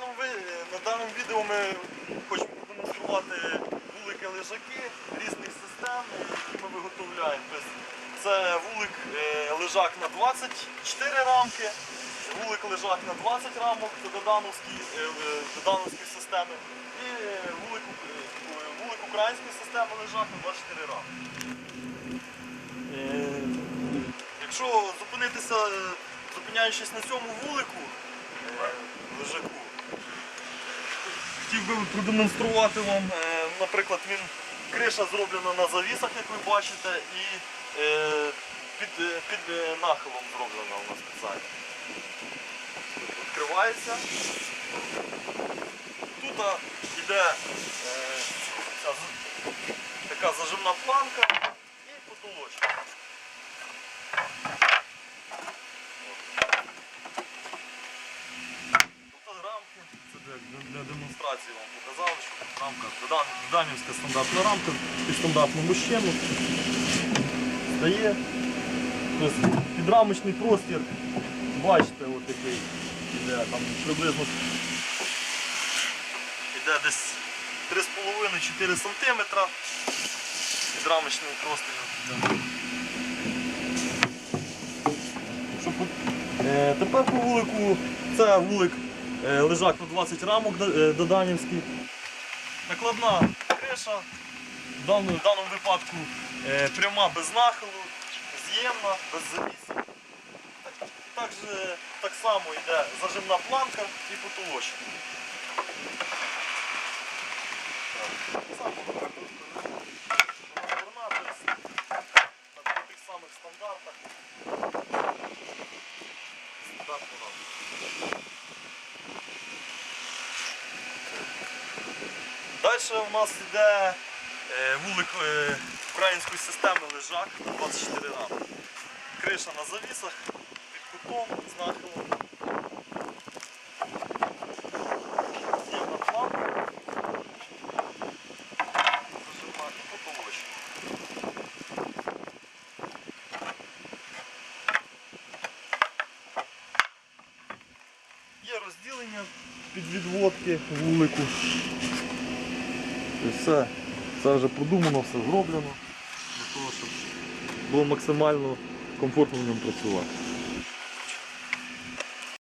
даному, на даному відео ми хочемо продемонструвати вулики лежаки різних систем, які ми виготовляємо. Тобто це вулик е, лежак на 24 рамки, вулик лежак на 20 рамок, це додановські, е, системи, і вулик, е, вулик української системи лежак на 24 рамки. Якщо зупинитися, зупиняючись на цьому вулику, лежаку, би продемонструвати вам, е, наприклад, він криша зроблена на завісах, як ви бачите, і е, під, е, під нахилом зроблена у нас спеціально. Відкривається. Тут йде така зажимна планка і потолочок. Тут рамки, це для, демонстрації вам показали, що тут рамка Додан- стандартна рамка під стандартному щему. Стає. Підрамочний простір, бачите, от такий іде там приблизно іде десь 3,5-4 см. Підрамочний простір. Тепер по вулику, це вулик лежак на 20 рамок е, Доданівський. Накладна криша, в даному, в даному випадку е, пряма без нахилу, з'ємна, без завісів. Так, так, само йде зажимна планка і потолочок. Само вона дурна, тобто на тих самих стандартах. Стандартно рамка. Далі у нас йде е, вулик е, української системи лежак на 24 рамки. Криша на завісах, під кутом, з нахилом. Є розділення під відводки вулику. Тобто Все, це вже продумано, все зроблено для того, щоб було максимально комфортно в ньому працювати.